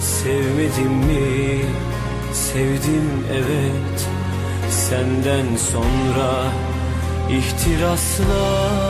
Sevmedim mi? Sevdim evet Senden sonra ihtirasla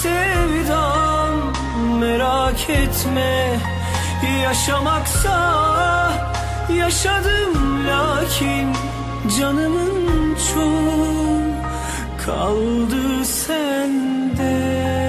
sevdam merak etme. Yaşamaksa yaşadım lakin Canımın çoğu kaldı sende